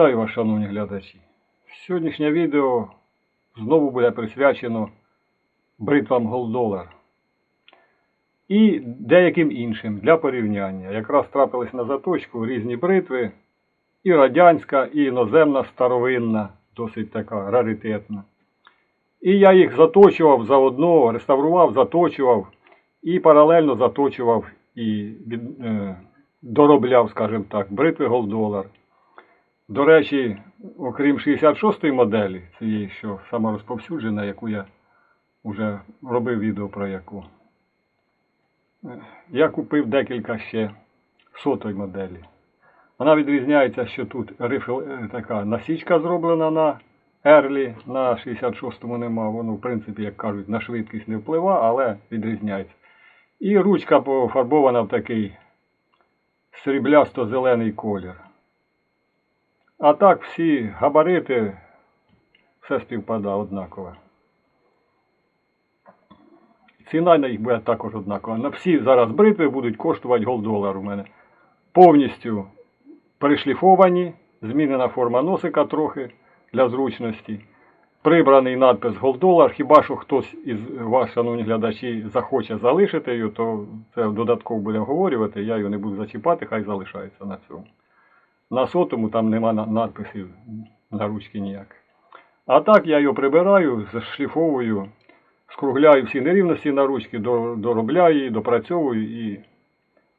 Вітаю вас, шановні глядачі. Сьогоднішнє відео знову буде присвячено бритвам Голдолар і деяким іншим для порівняння. Якраз трапились на заточку різні бритви, і радянська, і іноземна старовинна, досить така раритетна. І я їх заточував заодно, реставрував, заточував і паралельно заточував і е, доробляв, скажімо так, бритви Голдолар. До речі, окрім 66-ї моделі, цієї, що сама розповсюджена, яку я вже робив відео про яку, е, я купив декілька ще сотої моделі. Вона відрізняється, що тут рифл, е, така насічка зроблена на Ерлі, на 66-му нема. Воно, в принципі, як кажуть, на швидкість не впливає, але відрізняється. І ручка пофарбована в такий сріблясто-зелений колір. А так всі габарити, все співпадає однакове. Ціна на їх буде також однакова. На всі зараз бритви будуть коштувати голдолар у мене. Повністю перешліфовані, змінена форма носика трохи для зручності. Прибраний надпис голдолар. Хіба що хтось із вас, шановні глядачі, захоче залишити його, то це додатково буде обговорювати. Я його не буду зачіпати, хай залишається на цьому. На сотому там нема надписів на ручки ніяк. А так я його прибираю, зашліфовую, скругляю всі нерівності на ручки, доробляю її, допрацьовую і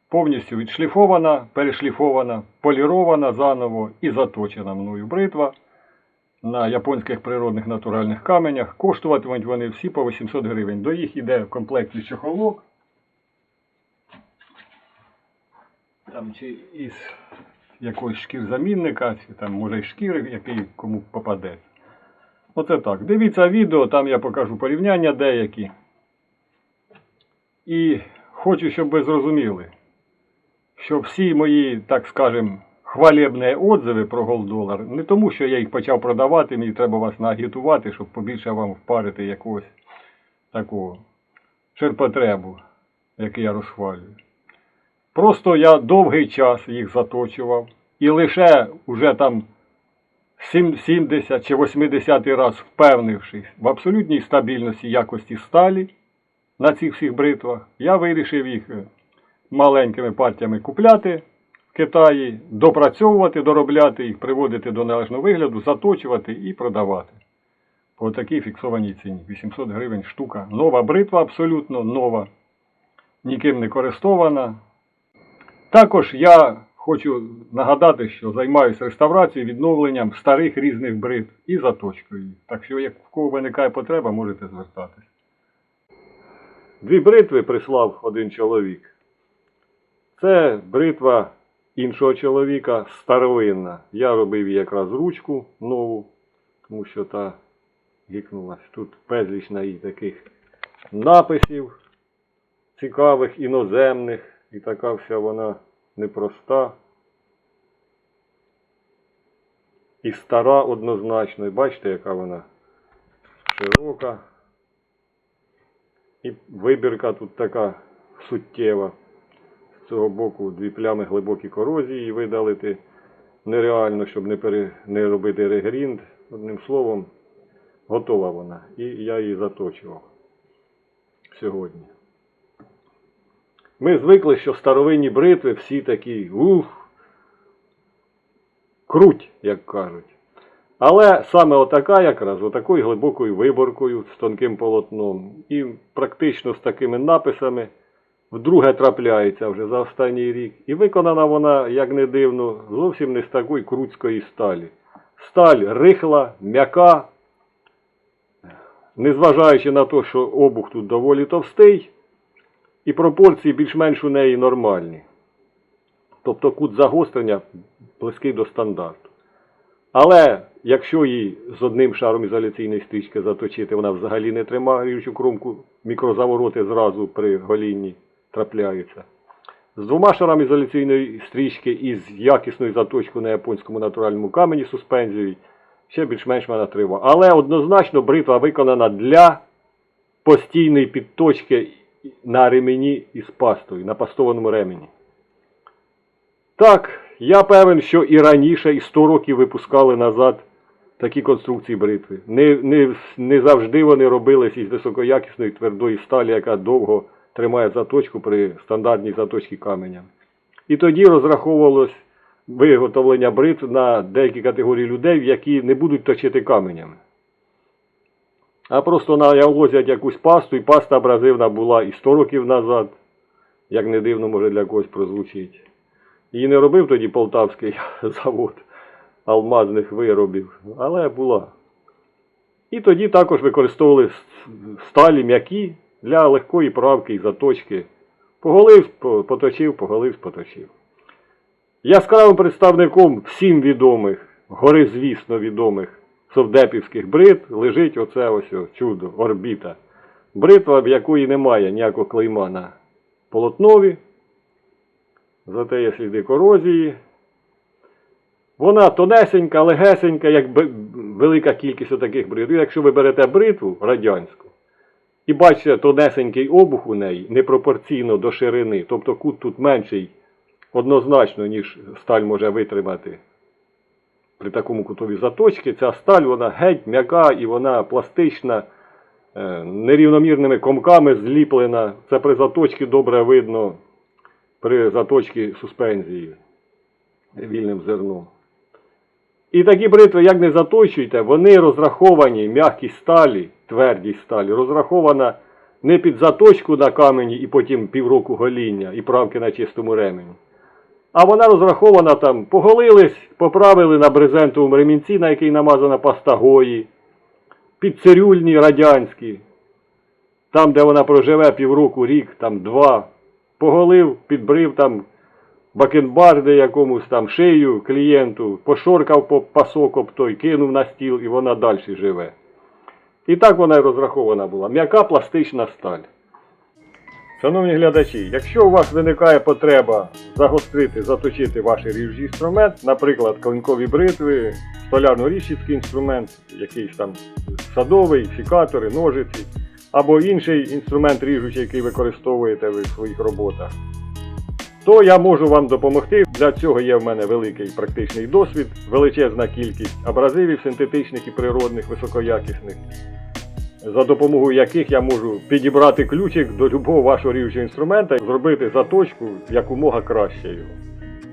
повністю відшліфована, перешліфована, полірована заново і заточена мною бритва на японських природних натуральних каменях. Коштуватимуть вони всі по 800 гривень. До їх іде в комплекті чохолок. Там чи із якогось шкірзамінника, чи там може й шкіри, який кому попаде. Оце так. Дивіться відео, там я покажу порівняння деякі. І хочу, щоб ви зрозуміли, що всі мої, так скажем, хвалебні отзиви про голдолар не тому, що я їх почав продавати, мені треба вас нагітувати, щоб побільше вам впарити якогось такого ширпотребу, який я розхвалюю. Просто я довгий час їх заточував і лише уже там 70 чи 80 раз впевнившись в абсолютній стабільності якості сталі на цих всіх бритвах, я вирішив їх е, маленькими партіями купляти в Китаї, допрацьовувати, доробляти їх, приводити до належного вигляду, заточувати і продавати. По такій фіксованій ціні. 800 гривень штука. Нова бритва абсолютно нова, ніким не користована. Також я хочу нагадати, що займаюся реставрацією, відновленням старих різних бритв і заточкою. Так що, як в кого виникає потреба, можете звертатись. Дві бритви прислав один чоловік. Це бритва іншого чоловіка старовинна. Я робив їй якраз ручку нову, тому що та гікнулась. Тут безліч на їй таких написів цікавих, іноземних. І така вся вона непроста. І стара однозначно. І бачите, яка вона широка. І вибірка тут така суттєва. З цього боку дві плями глибокі корозії видалити нереально, щоб не, пере, не робити регрінд. Одним словом, готова вона. І я її заточував сьогодні. Ми звикли, що старовинні бритви всі такі ух, круть, як кажуть. Але саме отака якраз, отакою глибокою виборкою з тонким полотном і практично з такими написами вдруге трапляється вже за останній рік. І виконана вона, як не дивно, зовсім не з такої крутської сталі. Сталь рихла, м'яка, незважаючи на те, що обух тут доволі товстий, і пропорції більш-менш у неї нормальні. Тобто кут загострення близький до стандарту. Але якщо її з одним шаром ізоляційної стрічки заточити, вона взагалі не тримає ріжучу кромку, мікрозавороти зразу при голінні трапляються. З двома шарами ізоляційної стрічки і з якісною заточкою на японському натуральному камені суспензією ще більш-менш вона триває. Але однозначно бритва виконана для постійної підточки на ремені із пастою, на пастованому ремені. Так, Я певен, що і раніше, і 100 років випускали назад такі конструкції бритви. Не, не, не завжди вони робились із високоякісної твердої сталі, яка довго тримає заточку при стандартній заточці каменям. І тоді розраховувалось виготовлення бритв на деякі категорії людей, які не будуть точити каменями. А просто навозять якусь пасту, і паста абразивна була і 100 років назад, як не дивно, може для когось прозвучить. Її не робив тоді полтавський завод алмазних виробів, але була. І тоді також використовували сталі м'які для легкої правки і заточки. Поголив, поточив, поголив, поточив. Яскравим представником всім відомих, горизвісно відомих совдепівських брит лежить оце ось чудо, орбіта. Бритва, в якої немає ніякого клейма на полотнові, зате є сліди корозії. Вона тонесенька, легесенька, як велика кількість таких бритв. Якщо ви берете бритву радянську і бачите тонесенький обух у неї непропорційно до ширини, тобто кут тут менший однозначно, ніж сталь може витримати при такому кутові заточці, ця сталь вона геть м'яка і вона пластична, е, нерівномірними комками зліплена. Це при заточці добре видно при заточці суспензії вільним зерном. І такі бритви, як не заточуйте, вони розраховані, м'якість сталі, твердість сталі, розрахована не під заточку на камені і потім півроку гоління і правки на чистому ремені. А вона розрахована там, поголились, поправили на брезентовому ремінці, на який намазана паста гої, підцирюльні радянські, там, де вона проживе півроку, рік, там два, поголив, підбрив там бакенбарди якомусь там шию клієнту, пошоркав по пасок об той, кинув на стіл і вона далі живе. І так вона і розрахована була. М'яка пластична сталь. Шановні глядачі, якщо у вас виникає потреба загострити, заточити ваш ріжучий інструмент, наприклад, клинкові бритви, столярно-ріжчицький інструмент, якийсь там садовий, фікатори, ножиці, або інший інструмент ріжучий, який використовуєте ви в своїх роботах, то я можу вам допомогти. Для цього є в мене великий практичний досвід, величезна кількість абразивів синтетичних і природних, високоякісних за допомогою яких я можу підібрати ключик до любого вашого ріжучого інструмента і зробити заточку якомога краще.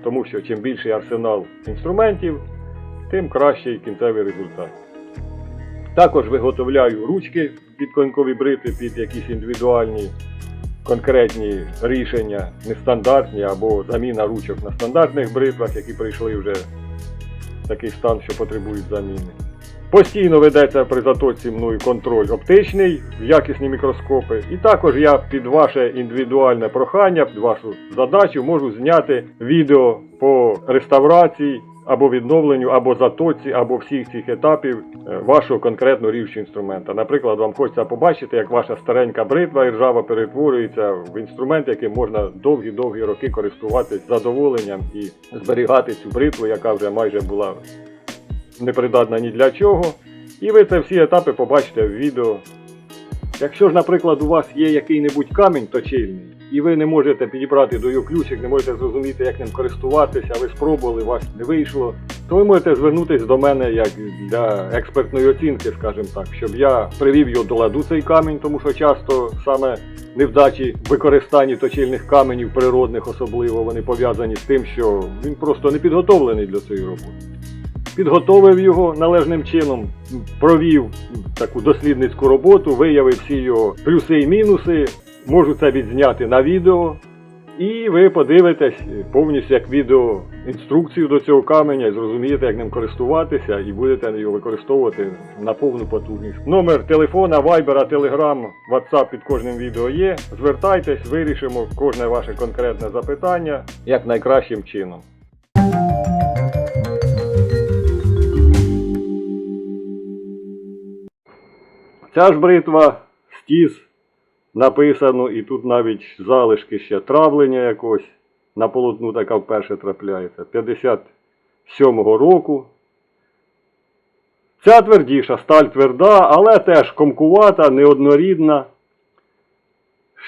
Тому що чим більший арсенал інструментів, тим кращий кінцевий результат. Також виготовляю ручки під клинкові брити, під якісь індивідуальні конкретні рішення, нестандартні або заміна ручок на стандартних бритвах, які прийшли вже в такий стан, що потребують заміни. Постійно ведеться при заточці мною контроль оптичний, якісні мікроскопи. І також я під ваше індивідуальне прохання, під вашу задачу можу зняти відео по реставрації або відновленню, або заточці, або всіх цих етапів е, вашого конкретного ріжучого інструмента. Наприклад, вам хочеться побачити, як ваша старенька бритва і ржава перетворюється в інструмент, яким можна довгі-довгі роки користуватись з задоволенням і зберігати цю бритву, яка вже майже була непридатна ні для чого. І ви це всі етапи побачите в відео. Якщо ж, наприклад, у вас є який-небудь камінь точильний, і ви не можете підібрати до його ключик, не можете зрозуміти, як ним користуватися, ви спробували, у вас не вийшло, то ви можете звернутися до мене як для експертної оцінки, скажімо так, щоб я привів його до ладу цей камінь, тому що часто саме невдачі в використанні точильних каменів природних особливо вони пов'язані з тим, що він просто не підготовлений для цієї роботи підготовив його належним чином, провів таку дослідницьку роботу, виявив всі його плюси і мінуси, можу це відзняти на відео. І ви подивитесь повністю як відео інструкцію до цього каменя і зрозумієте, як ним користуватися, і будете його використовувати на повну потужність. Номер телефона, вайбера, телеграм, ватсап під кожним відео є. Звертайтесь, вирішимо кожне ваше конкретне запитання як найкращим чином. Ця ж бритва стіз написано, і тут навіть залишки ще травлення якось на полотну така вперше трапляється. 57-го року. Ця твердіша, сталь тверда, але теж комкувата, неоднорідна.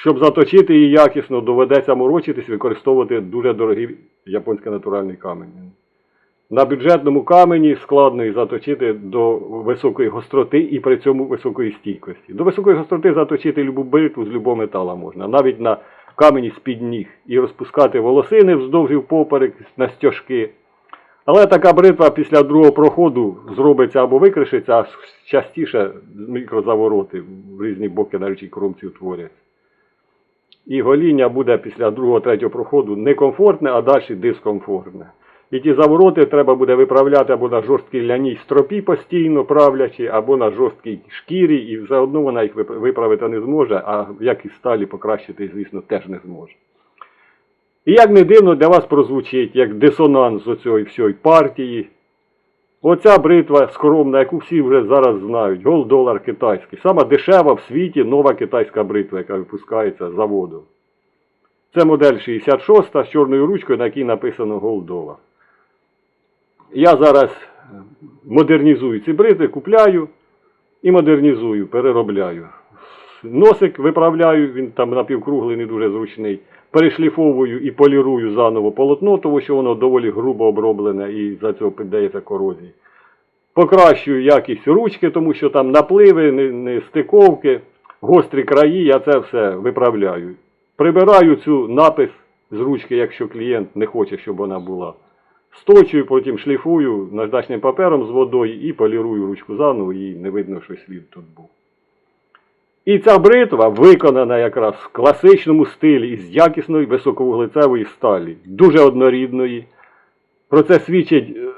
Щоб заточити її якісно, доведеться морочитись, використовувати дуже дорогий японський натуральний камінь. На бюджетному камені складно її заточити до високої гостроти і при цьому високої стійкості. До високої гостроти заточити любу бритву з любого метала можна, навіть на камені з-під ніг, і розпускати волосини вздовж і впоперек на стяжки. Але така бритва після другого проходу зробиться або викришиться, а частіше мікрозавороти в різні боки на речій кромці утворять. І гоління буде після другого третього проходу не комфортне, а далі дискомфортне. І ті завороти треба буде виправляти або на жорсткій ляній стропі постійно правлячи, або на жорсткій шкірі, і заодно вона їх виправити не зможе, а як і сталі покращити, звісно, теж не зможе. І як не дивно для вас прозвучить, як дисонанс оцієї всієї партії. Оця бритва скромна, яку всі вже зараз знають, голд-долар китайський. Сама дешева в світі нова китайська бритва, яка випускається з заводу. Це модель 66 з чорною ручкою, на якій написано голд-долар. Я зараз е, модернізую ці бритви, купляю і модернізую, переробляю. Носик виправляю, він там напівкруглий, не дуже зручний. Перешліфовую і полірую заново полотно, тому що воно доволі грубо оброблене і за цього піддається корозії. Покращую якість ручки, тому що там напливи, не, не стиковки, гострі краї, я це все виправляю. Прибираю цю напис з ручки, якщо клієнт не хоче, щоб вона була. Сточую, потім шліфую наждачним папером з водою і полірую ручку заново, і не видно, що слід тут був. І ця бритва виконана якраз в класичному стилі із якісної високовуглецевої сталі, дуже однорідної. Про це свідчить е,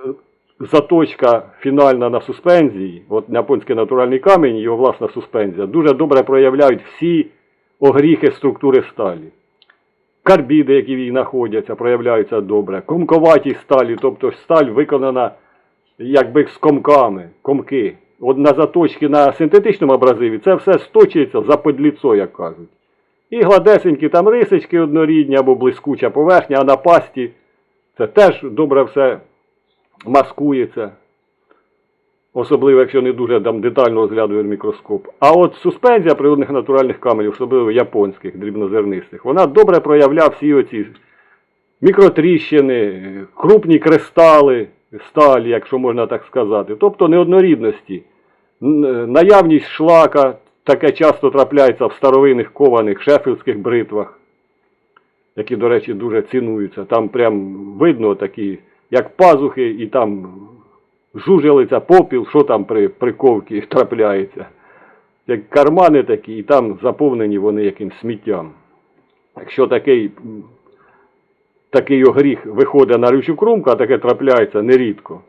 заточка фінальна на суспензії. От японський натуральний камінь, його власна суспензія, дуже добре проявляють всі огріхи структури сталі. Карбіди, які в ній знаходяться, проявляються добре. Комковаті сталі, тобто сталь виконана якби з комками, комки. От на заточки на синтетичному абразиві це все сточується за подліцо, як кажуть. І гладесенькі там рисочки однорідні або блискуча поверхня, а на пасті це теж добре все маскується. Особливо, якщо не дуже там детально розглядує мікроскоп. А от суспензія природних натуральних каменів, особливо японських, дрібнозернистих, вона добре проявляє всі оці мікротріщини, крупні кристали сталі, якщо можна так сказати. Тобто неоднорідності. Наявність шлака таке часто трапляється в старовинних кованих шефілдських бритвах, які, до речі, дуже цінуються. Там прям видно такі, як пазухи, і там жужелиця, попіл, що там при приковці трапляється. Як кармани такі, і там заповнені вони якимсь сміттям. Якщо такий, такий огріх виходить на рючу крумку, а таке трапляється нерідко,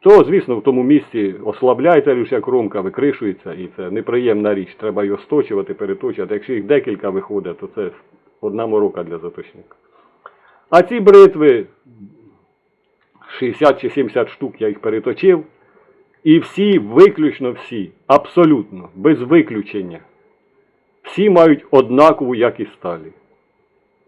то, звісно, в тому місці ослабляється рюча кромка, викришується, і це неприємна річ. Треба його сточувати, переточувати. Якщо їх декілька виходить, то це одна морока для заточника. А ці бритви 60 чи 70 штук я їх переточив. І всі, виключно всі, абсолютно, без виключення, всі мають однакову якість сталі.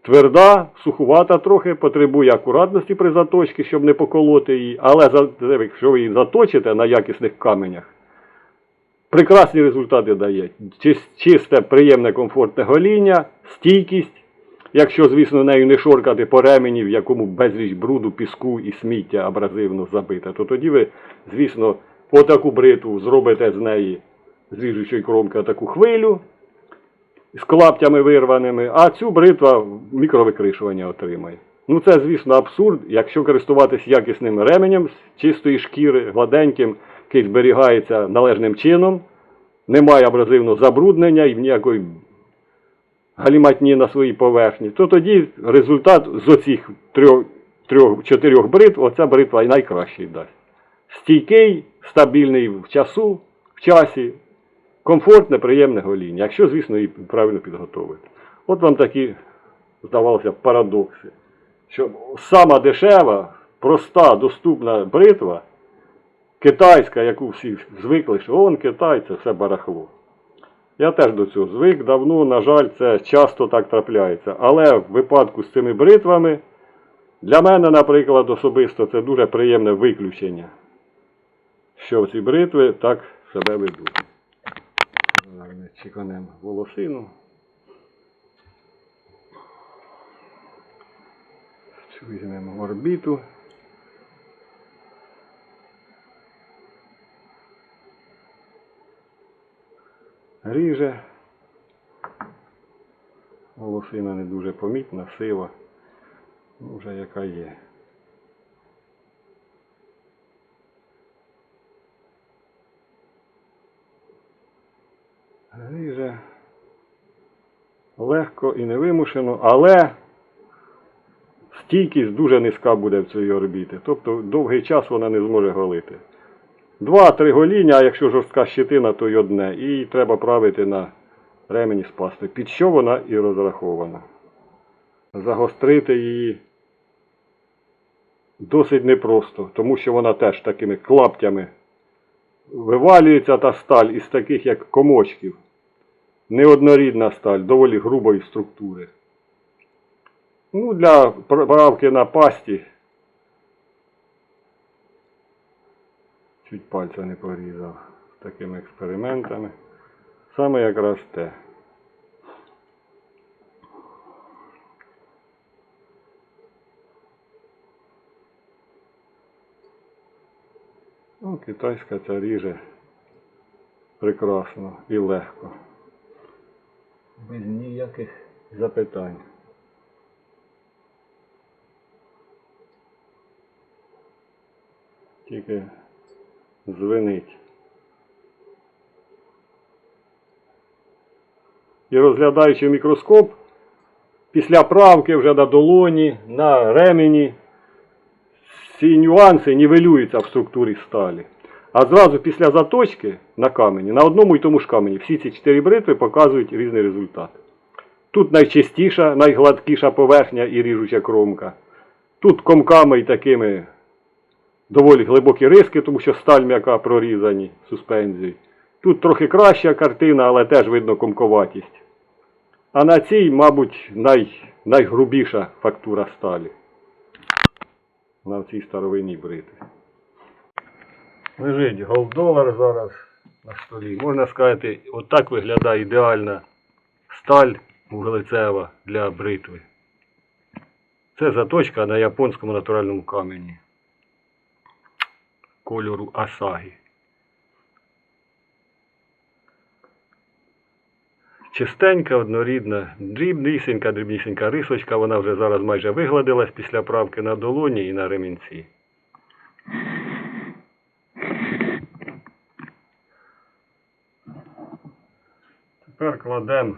Тверда, сухувата трохи, потребує акуратності при заточці, щоб не поколоти її, але якщо ви її заточите на якісних каменях, прекрасні результати дає. Чисте, приємне, комфортне гоління, стійкість. Якщо, звісно, нею не шоркати по ремені, в якому безліч бруду, піску і сміття абразивно забите, то тоді ви, звісно, отаку бритву зробите з неї, з ріжучої кромки, таку хвилю з клаптями вирваними, а цю бритва мікровикришування отримає. Ну це, звісно, абсурд, якщо користуватись якісним ременем з чистої шкіри, гладеньким, який зберігається належним чином, немає абразивного забруднення і ніякої галіматні на своїй поверхні, то тоді результат з оцих трьох, трьох, чотирьох бритв, оця бритва і найкращий дасть. Стійкий, стабільний в часу, в часі, комфортне, приємне гоління, якщо, звісно, її правильно підготовити. От вам такі, здавалося, парадокси. Що сама дешева, проста, доступна бритва, китайська, яку всі звикли, що он Китай, це все барахло. Я теж до цього звик давно, на жаль, це часто так трапляється. Але в випадку з цими бритвами, для мене, наприклад, особисто це дуже приємне виключення, що ці бритви так себе ведуть. Зараз ми чеканемо волосину. Візьмемо орбіту. Ріже. Волосина не дуже помітна, сива. Ну, вже яка є. Ріже. Легко і невимушено, але стійкість дуже низька буде в цій орбіті. Тобто довгий час вона не зможе голити. Два-три гоління, а якщо жорстка щитина, то й одне. І треба правити на ремені з пастою. Під що вона і розрахована. Загострити її досить непросто, тому що вона теж такими клаптями вивалюється та сталь із таких як комочків. Неоднорідна сталь, доволі грубої структури. Ну, для правки на пасті. Чуть пальця не порізав такими експериментами. Саме якраз те. Ну, китайська ця ріже прекрасно і легко. Без ніяких запитань. Тільки звенить. І розглядаючи мікроскоп, після правки вже на долоні, на ремені, ці нюанси нівелюються в структурі сталі. А зразу після заточки на камені, на одному і тому ж камені, всі ці чотири бритви показують різний результат. Тут найчистіша, найгладкіша поверхня і ріжуча кромка. Тут комками і такими доволі глибокі риски, тому що сталь м'яка прорізані суспензією. Тут трохи краща картина, але теж видно комковатість. А на цій, мабуть, най, найгрубіша фактура сталі. На цій старовинній бритві. Лежить голдолар зараз на столі. Можна сказати, отак виглядає ідеальна сталь вуглецева для бритви. Це заточка на японському натуральному камені кольору Асагі. Чистенька, однорідна, дрібнісінька, дрібнісінька рисочка, вона вже зараз майже вигладилась після правки на долоні і на ремінці. Тепер кладемо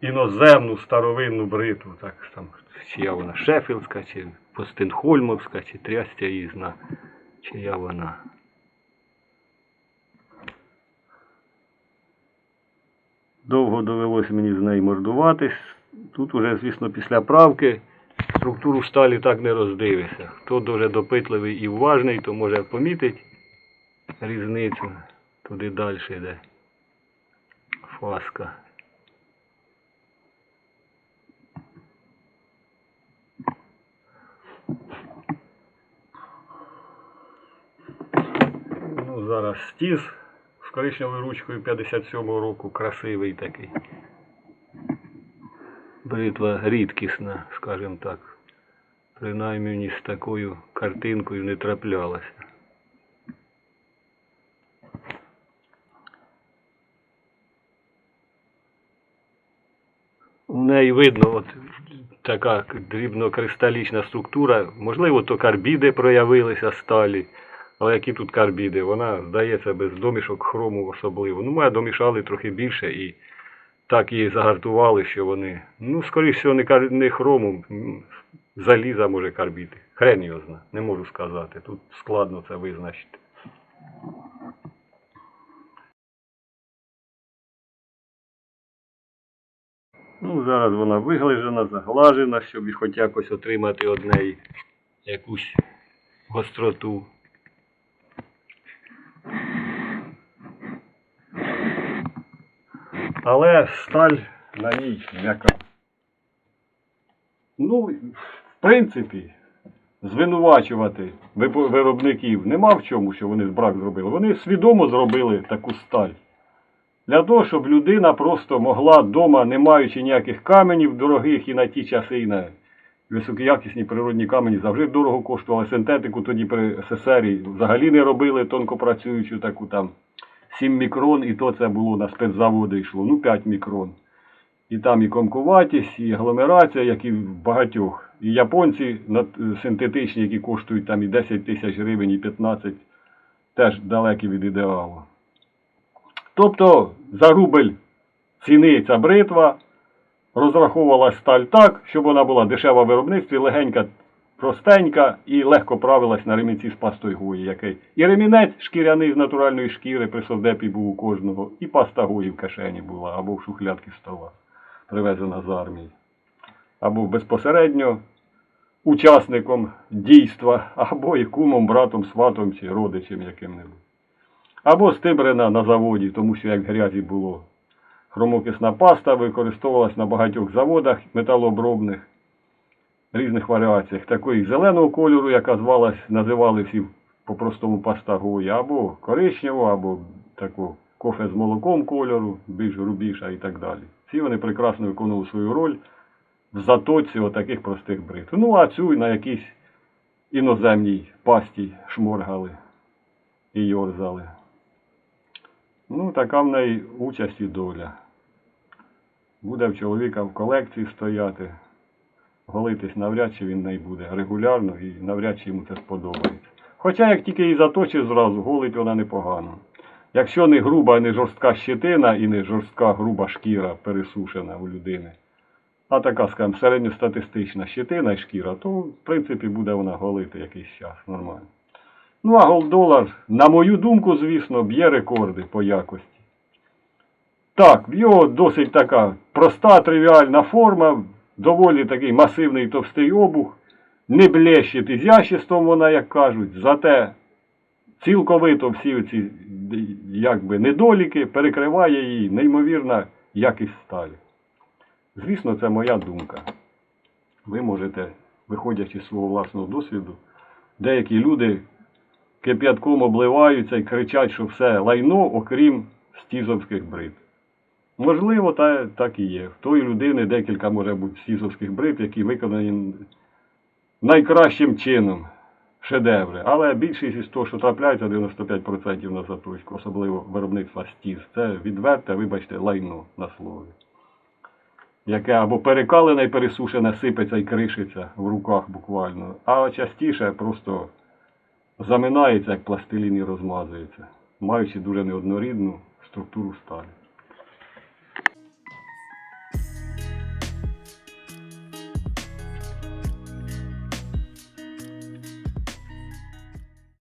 іноземну старовинну бритву, так там, чия вона Шефілдська, чи Постенхольмовська, чи трястя її зна, чия вона. Довго довелося мені з нею мордуватись. Тут уже, звісно, після правки структуру сталі так не роздивишся. Хто дуже допитливий і уважний, то може помітить різницю. Туди далі йде фаска. Ну, зараз стіз з коричневою ручкою 57-го року, красивий такий. Бритва рідкісна, скажімо так. Принаймні мені з такою картинкою не траплялася. У неї видно от така дрібнокристалічна структура. Можливо, то карбіди проявилися сталі. Але які тут карбіди? Вона здається без домішок хрому особливо. Ну, ми домішали трохи більше і так її загартували, що вони. Ну, скоріше всього, не, кар... не хрому, заліза може карбіди. Хрен його зна, не можу сказати. Тут складно це визначити. Ну, зараз вона виглажена, заглажена, щоб хоч якось отримати од неї якусь гостроту. Але сталь на ній м'яка. Ну, в принципі, звинувачувати виробників нема в чому, що вони брак зробили. Вони свідомо зробили таку сталь. Для того, щоб людина просто могла вдома, не маючи ніяких каменів дорогих і на ті часи, і на Високоякісні природні камені завжди дорого коштували. Синтетику тоді при СССР взагалі не робили тонкопрацюючу таку там 7 мікрон, і то це було на спецзаводи йшло, ну 5 мікрон. І там і комкуватість, і агломерація, як і в багатьох. І японці синтетичні, які коштують там і 10 тисяч гривень, і 15, теж далекі від ідеалу. Тобто за рубль ціни ця бритва розраховувалась сталь так, щоб вона була дешева в виробництві, легенька, простенька і легко правилась на ремінці з пастою гої. Який. І ремінець шкіряний з натуральної шкіри при совдепі був у кожного, і паста гої в кишені була, або в шухлядки стола, привезена з армії. Або безпосередньо учасником дійства, або і кумом, братом, сватом чи родичем яким-небудь. Або стибрена на заводі, тому що як грязі було. Хромокисна паста використовувалась на багатьох заводах металообробних різних варіаціях. Такої зеленого кольору, яка звалась, називали всі по-простому паста гої, або коричневого, або таку кофе з молоком кольору, більш грубіша і так далі. Всі вони прекрасно виконували свою роль в затоці отаких простих бритв. Ну, а цю на якійсь іноземній пасті шморгали і йорзали. Ну, така в неї участь і доля. Буде в чоловіка в колекції стояти. Голитись навряд чи він в неї буде регулярно і навряд чи йому це сподобається. Хоча як тільки її заточить зразу, голить вона непогано. Якщо не груба, не жорстка щетина і не жорстка груба шкіра пересушена у людини, а така, скажімо, середньостатистична щетина і шкіра, то в принципі буде вона голити якийсь час нормально. Ну, а голдолар, на мою думку, звісно, б'є рекорди по якості. Так, його досить така проста, тривіальна форма, доволі такий масивний товстий обух, не блещить ізяществом вона, як кажуть, зате цілковито всі ці якби, недоліки перекриває її неймовірна якість сталі. Звісно, це моя думка. Ви можете, виходячи з свого власного досвіду, деякі люди кип'ятком обливаються і кричать, що все лайно, окрім стізовських брит. Можливо, та, так і є. В тої людини декілька може бути стізовських брит, які виконані найкращим чином, шедеври. Але більшість із того, що трапляється, 95% на заточку, особливо виробництва стіз, це відверте, вибачте, лайно на слові. Яке або перекалене і пересушене сипеться і кришиться в руках буквально, а частіше просто заминається, як пластилін і розмазується, маючи дуже неоднорідну структуру сталі.